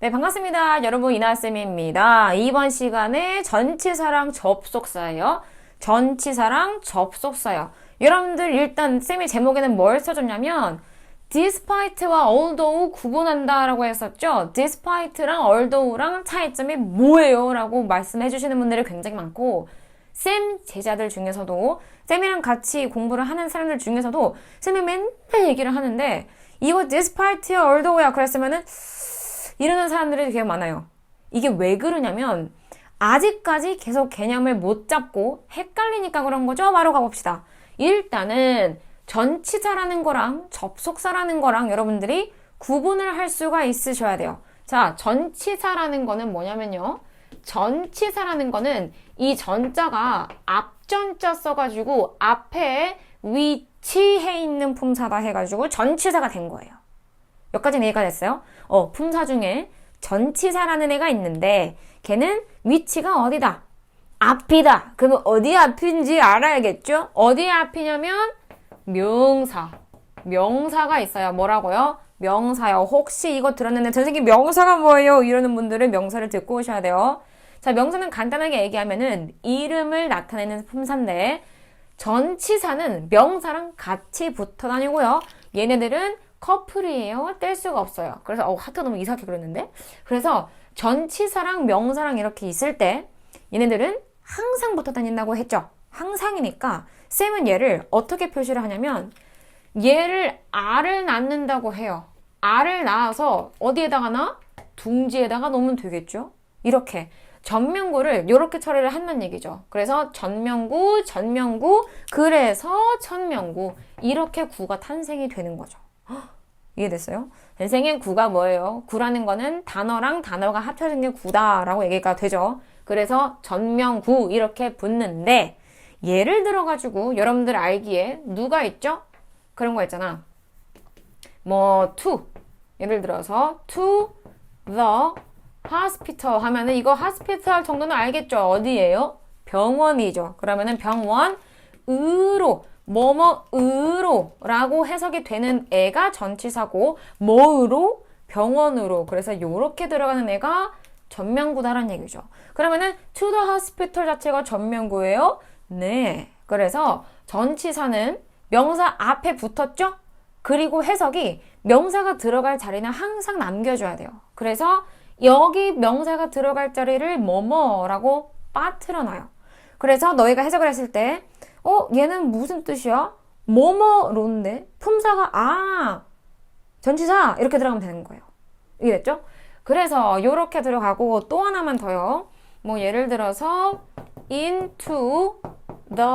네, 반갑습니다. 여러분, 이나쌤입니다. 이번 시간에 전치사랑 접속사예요. 전치사랑 접속사요. 여러분들, 일단 쌤이 제목에는 뭘 써줬냐면, despite와 although 구분한다 라고 했었죠. despite랑 although랑 차이점이 뭐예요? 라고 말씀해 주시는 분들이 굉장히 많고, 쌤 제자들 중에서도, 쌤이랑 같이 공부를 하는 사람들 중에서도, 쌤이 맨날 얘기를 하는데, 이거 despite야, although야 그랬으면은, 이러는 사람들이 되게 많아요. 이게 왜 그러냐면 아직까지 계속 개념을 못 잡고 헷갈리니까 그런 거죠. 바로 가봅시다. 일단은 전치사라는 거랑 접속사라는 거랑 여러분들이 구분을 할 수가 있으셔야 돼요. 자, 전치사라는 거는 뭐냐면요. 전치사라는 거는 이 전자가 앞전자 써가지고 앞에 위치해 있는 품사다 해가지고 전치사가 된 거예요. 여기까지 이해가 됐어요? 어, 품사 중에 전치사라는 애가 있는데 걔는 위치가 어디다? 앞이다. 그러면 어디 앞인지 알아야겠죠? 어디 앞이냐면 명사. 명사가 있어요. 뭐라고요? 명사요. 혹시 이거 들었는데 선생님 명사가 뭐예요? 이러는 분들은 명사를 듣고 오셔야 돼요. 자, 명사는 간단하게 얘기하면은 이름을 나타내는 품사인데 전치사는 명사랑 같이 붙어 다니고요. 얘네들은 커플이에요. 뗄 수가 없어요. 그래서 어, 하트가 너무 이상하게 그렸는데. 그래서 전치사랑 명사랑 이렇게 있을 때 얘네들은 항상 붙어 다닌다고 했죠. 항상이니까 쌤은 얘를 어떻게 표시를 하냐면 얘를 알을 낳는다고 해요. 알을 낳아서 어디에다가 나? 둥지에다가 놓으면 되겠죠. 이렇게 전명구를 이렇게 처리를 한다는 얘기죠. 그래서 전명구, 전명구, 그래서 천명구 이렇게 구가 탄생이 되는 거죠. 이해됐어요? 인생의 구가 뭐예요? 구라는 거는 단어랑 단어가 합쳐진 게 구다라고 얘기가 되죠. 그래서 전명구 이렇게 붙는데 예를 들어가지고 여러분들 알기에 누가 있죠? 그런 거 있잖아. 뭐 to 예를 들어서 to the hospital 하면은 이거 hospital 정도는 알겠죠? 어디예요? 병원이죠. 그러면은 병원 으로 뭐뭐으로 라고 해석이 되는 애가 전치사고 뭐으로 병원으로 그래서 요렇게 들어가는 애가 전명구다라는 얘기죠. 그러면은 to the hospital 자체가 전명구예요? 네. 그래서 전치사는 명사 앞에 붙었죠? 그리고 해석이 명사가 들어갈 자리는 항상 남겨줘야 돼요. 그래서 여기 명사가 들어갈 자리를 뭐뭐라고 빠뜨려 놔요. 그래서 너희가 해석을 했을 때 어, 얘는 무슨 뜻이야? 뭐뭐로인데? 품사가, 아, 전치사, 이렇게 들어가면 되는 거예요. 이해됐죠? 그래서 요렇게 들어가고 또 하나만 더요. 뭐 예를 들어서 into the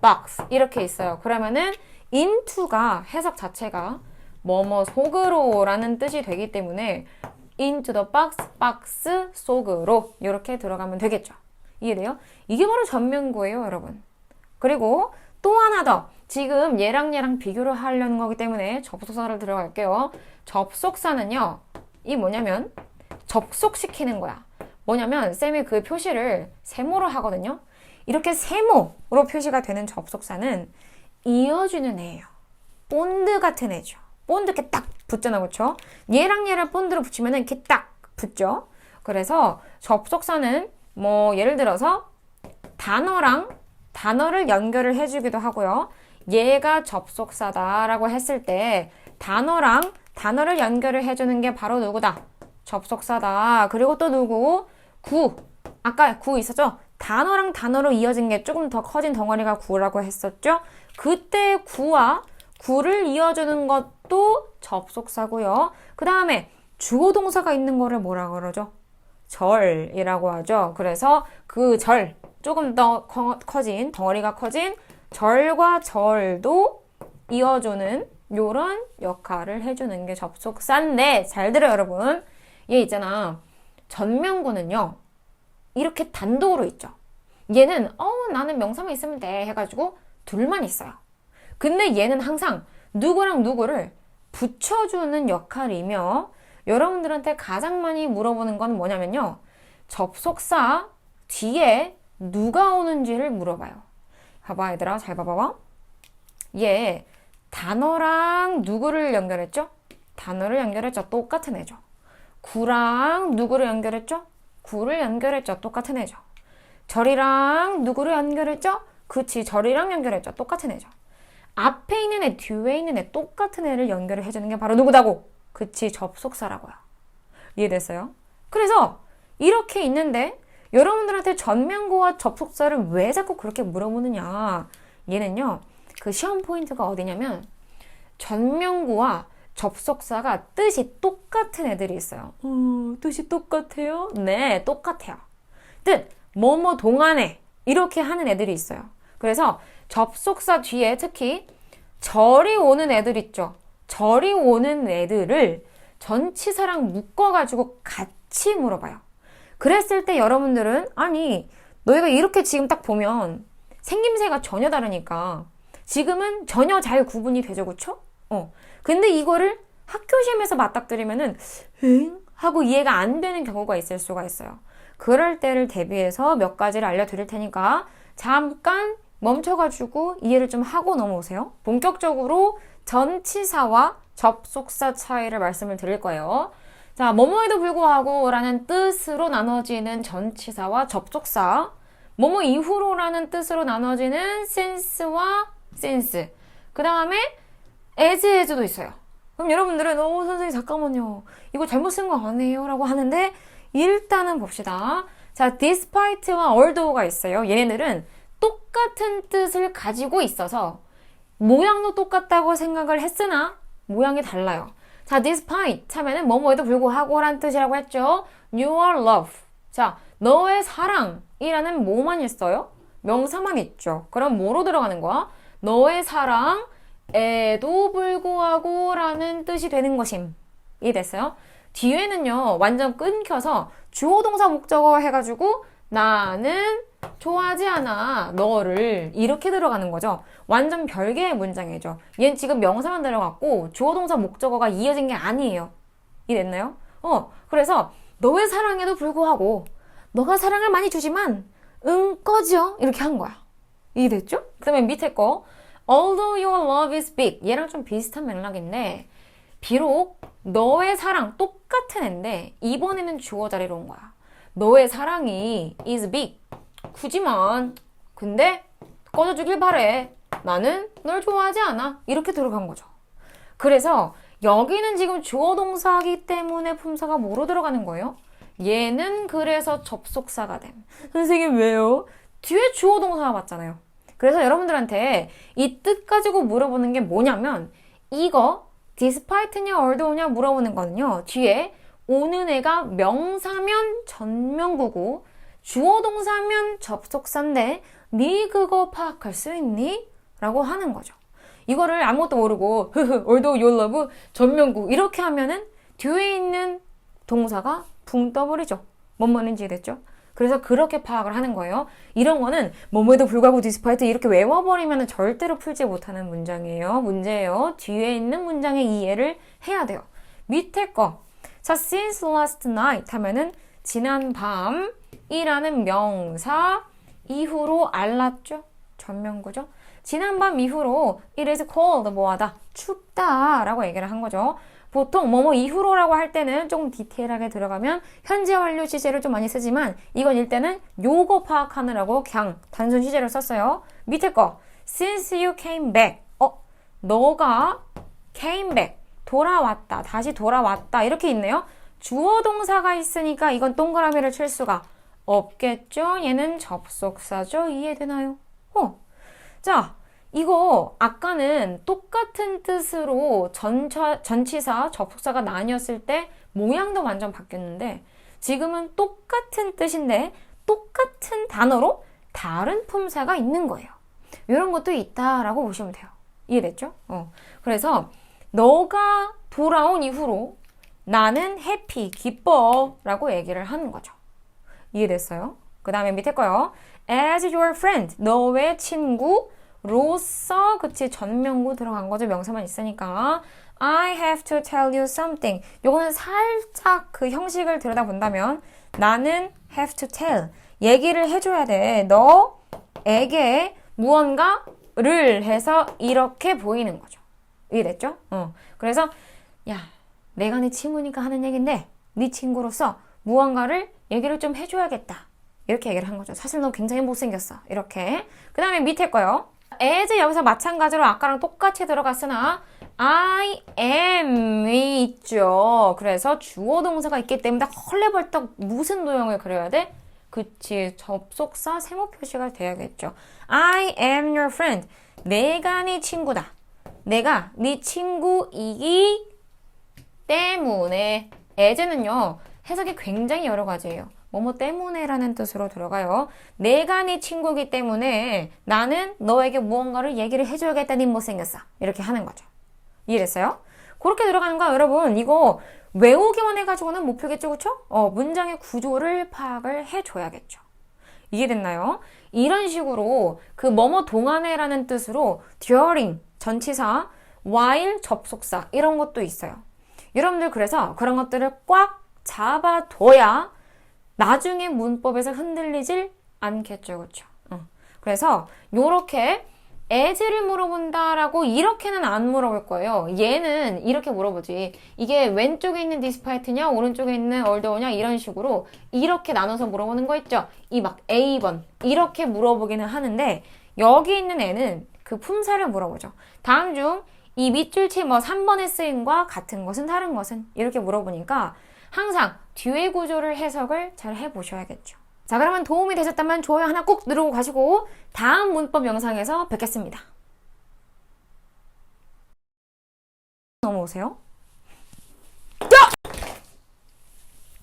box 이렇게 있어요. 그러면은 into가 해석 자체가 뭐뭐 속으로 라는 뜻이 되기 때문에 into the box, 박스 속으로 이렇게 들어가면 되겠죠. 이해돼요? 이게 바로 전면구예요, 여러분. 그리고 또 하나 더. 지금 얘랑 얘랑 비교를 하려는 거기 때문에 접속사를 들어갈게요. 접속사는요. 이 뭐냐면 접속시키는 거야. 뭐냐면 쌤이 그 표시를 세모로 하거든요. 이렇게 세모로 표시가 되는 접속사는 이어주는 애예요. 본드 같은 애죠. 본드 이렇게 딱 붙잖아, 그렇죠? 얘랑 얘를 본드로 붙이면 이렇게 딱 붙죠. 그래서 접속사는 뭐 예를 들어서 단어랑 단어를 연결을 해주기도 하고요. 얘가 접속사다라고 했을 때 단어랑 단어를 연결을 해주는 게 바로 누구다? 접속사다. 그리고 또 누구? 구. 아까 구 있었죠? 단어랑 단어로 이어진 게 조금 더 커진 덩어리가 구라고 했었죠? 그때 구와 구를 이어주는 것도 접속사고요. 그 다음에 주어 동사가 있는 거를 뭐라 그러죠? 절이라고 하죠. 그래서 그 절, 조금 더 커진 덩어리가 커진 절과 절도 이어주는 요런 역할을 해주는 게 접속사인데 잘 들어요 여러분. 얘 있잖아. 전명구는요 이렇게 단독으로 있죠. 얘는 어 나는 명사만 있으면 돼 해가지고 둘만 있어요. 근데 얘는 항상 누구랑 누구를 붙여주는 역할이며 여러분들한테 가장 많이 물어보는 건 뭐냐면요. 접속사 뒤에 누가 오는지를 물어봐요. 봐봐, 얘들아. 잘 봐봐봐. 얘 단어랑 누구를 연결했죠? 단어를 연결했죠. 똑같은 애죠. 구랑 누구를 연결했죠? 구를 연결했죠. 똑같은 애죠. 절이랑 누구를 연결했죠? 그치, 절이랑 연결했죠. 똑같은 애죠. 앞에 있는 애, 뒤에 있는 애, 똑같은 애를 연결을 해주는 게 바로 누구다고? 그치, 접속사라고요. 이해됐어요? 그래서 이렇게 있는데 여러분들한테 전면구와 접속사를 왜 자꾸 그렇게 물어보느냐. 얘는요, 그 시험 포인트가 어디냐면 전면구와 접속사가 뜻이 똑같은 애들이 있어요. 어, 뜻이 똑같아요? 네, 똑같아요. 뜻, 뭐뭐 동안에 이렇게 하는 애들이 있어요. 그래서 접속사 뒤에 특히 절이 오는 애들 있죠. 절이 오는 애들을 전치사랑 묶어가지고 같이 물어봐요. 그랬을 때 여러분들은 아니 너희가 이렇게 지금 딱 보면 생김새가 전혀 다르니까 지금은 전혀 잘 구분이 되죠, 그쵸? 어. 근데 이거를 학교 시험에서 맞닥뜨리면은 응? 하고 이해가 안 되는 경우가 있을 수가 있어요. 그럴 때를 대비해서 몇 가지를 알려드릴 테니까 잠깐 멈춰가지고 이해를 좀 하고 넘어오세요. 본격적으로 전치사와 접속사 차이를 말씀을 드릴 거예요. 자, 뭐뭐에도 불구하고 라는 뜻으로 나눠지는 전치사와 접속사, 뭐뭐 이후로 라는 뜻으로 나눠지는 since와 since, 그 다음에 as, as도 있어요. 그럼 여러분들은, 어, 선생님, 잠깐만요. 이거 잘못 쓴 거 아니에요? 라고 하는데, 일단은 봅시다. 자, despite와 although가 있어요. 얘네들은 똑같은 뜻을 가지고 있어서 모양도 똑같다고 생각을 했으나 모양이 달라요. 자, despite 하면은 뭐뭐에도 불구하고 라는 뜻이라고 했죠. your love. 자, 너의 사랑이라는 뭐만 있어요? 명사만 있죠. 그럼 뭐로 들어가는 거야? 너의 사랑에도 불구하고 라는 뜻이 되는 것임. 이해됐어요? 뒤에는요, 완전 끊겨서 주어 동사 목적어 해가지고 나는 좋아하지 않아 너를 이렇게 들어가는 거죠. 완전 별개의 문장이죠. 얘는 지금 명사만 들어갔고 주어 동사 목적어가 이어진 게 아니에요. 이해됐나요? 어, 그래서 너의 사랑에도 불구하고 너가 사랑을 많이 주지만 응 꺼져 이렇게 한 거야. 이해됐죠? 그 다음에 밑에 거 Although your love is big 얘랑 좀 비슷한 맥락인데 비록 너의 사랑 똑같은 앤데 이번에는 주어 자리로 온 거야. 너의 사랑이 is big. 굳이만. 근데 꺼져주길 바래. 나는 널 좋아하지 않아. 이렇게 들어간 거죠. 그래서 여기는 지금 주어 동사이기 때문에 품사가 뭐로 들어가는 거예요? 얘는 그래서 접속사가 됨. 선생님 왜요? 뒤에 주어 동사가 맞잖아요. 그래서 여러분들한테 이 뜻 가지고 물어보는 게 뭐냐면 이거 despite냐 although냐 물어보는 거는요. 뒤에 오는 애가 명사면 전명구고 주어 동사면 접속사인데 네 그거 파악할 수 있니? 라고 하는 거죠. 이거를 아무것도 모르고 흐흐 your love 전명구 이렇게 하면은 뒤에 있는 동사가 붕 떠버리죠. 뭔 말인지 됐죠? 그래서 그렇게 파악을 하는 거예요. 이런 거는 뭐뭐에도 불구하고 디스파이트 이렇게 외워버리면 절대로 풀지 못하는 문장이에요. 문제예요. 뒤에 있는 문장의 이해를 해야 돼요. 밑에 거. 자, since last night 하면은 지난 밤 이라는 명사 이후로 알랐죠? 전명구죠? 지난 밤 이후로 it is cold 뭐하다 춥다 라고 얘기를 한 거죠. 보통 뭐뭐 이후로라고 할 때는 조금 디테일하게 들어가면 현재 완료 시제를 좀 많이 쓰지만 이건 일때는 요거 파악하느라고 그냥 단순 시제를 썼어요. 밑에 거 since you came back 어 너가 came back 돌아왔다 다시 돌아왔다 이렇게 있네요. 주어 동사가 있으니까 이건 동그라미를 칠 수가 없겠죠. 얘는 접속사죠. 이해되나요? 어. 자, 이거 아까는 똑같은 뜻으로 전차, 전치사, 접속사가 나뉘었을 때 모양도 완전 바뀌었는데 지금은 똑같은 뜻인데 똑같은 단어로 다른 품사가 있는 거예요. 이런 것도 있다라고 보시면 돼요. 이해됐죠? 어. 그래서 너가 돌아온 이후로 나는 해피, 기뻐 라고 얘기를 하는 거죠. 이해됐어요? 그 다음에 밑에 거요. As your friend, 너의 친구, 로서 그치 전명구 들어간 거죠 명사만 있으니까 I have to tell you something 요거는 살짝 그 형식을 들여다본다면 나는 have to tell 얘기를 해줘야 돼 너에게 무언가를 해서 이렇게 보이는 거죠 이해됐죠? 어. 그래서 야 내가 네 친구니까 하는 얘긴데 네 친구로서 무언가를 얘기를 좀 해줘야겠다. 이렇게 얘기를 한 거죠. 사실 너 굉장히 못생겼어. 이렇게. 그 다음에 밑에 거요. as 여기서 마찬가지로 아까랑 똑같이 들어갔으나 I am이 있죠. 그래서 주어 동사가 있기 때문에 헐레벌떡 무슨 도형을 그려야 돼? 그치. 접속사 세모 표시가 돼야겠죠. I am your friend. 내가 네 친구다. 내가 네 친구이기 때문에 as는요. 해석이 굉장히 여러 가지예요. 뭐뭐 때문에라는 뜻으로 들어가요. 내가 네 친구이기 때문에 나는 너에게 무언가를 얘기를 해줘야겠다. 니 못생겼어. 이렇게 하는 거죠. 이해됐어요? 그렇게 들어가는 거 여러분 이거 외우기만 해가지고는 못 풀겠죠 그쵸? 어, 문장의 구조를 파악을 해줘야겠죠. 이해됐나요? 이런 식으로 그 뭐뭐 동안에라는 뜻으로 during 전치사, while 접속사 이런 것도 있어요. 여러분들 그래서 그런 것들을 꽉 잡아둬야 나중에 문법에서 흔들리질 않겠죠, 그렇죠? 그래서 요렇게 as를 물어본다라고 이렇게는 안 물어볼 거예요. 얘는 이렇게 물어보지. 이게 왼쪽에 있는 디스파이트냐, 오른쪽에 있는 올더우냐 이런 식으로 이렇게 나눠서 물어보는 거 있죠. 이 막 A번 이렇게 물어보기는 하는데 여기 있는 애는 그 품사를 물어보죠. 다음 중 이 밑줄 치 뭐 3번의 쓰임과 같은 것은 다른 것은 이렇게 물어보니까 항상 뒤의 구조를 해석을 잘 해보셔야겠죠. 자, 그러면 도움이 되셨다면 좋아요 하나 꼭 누르고 가시고 다음 문법 영상에서 뵙겠습니다. 넘어오세요.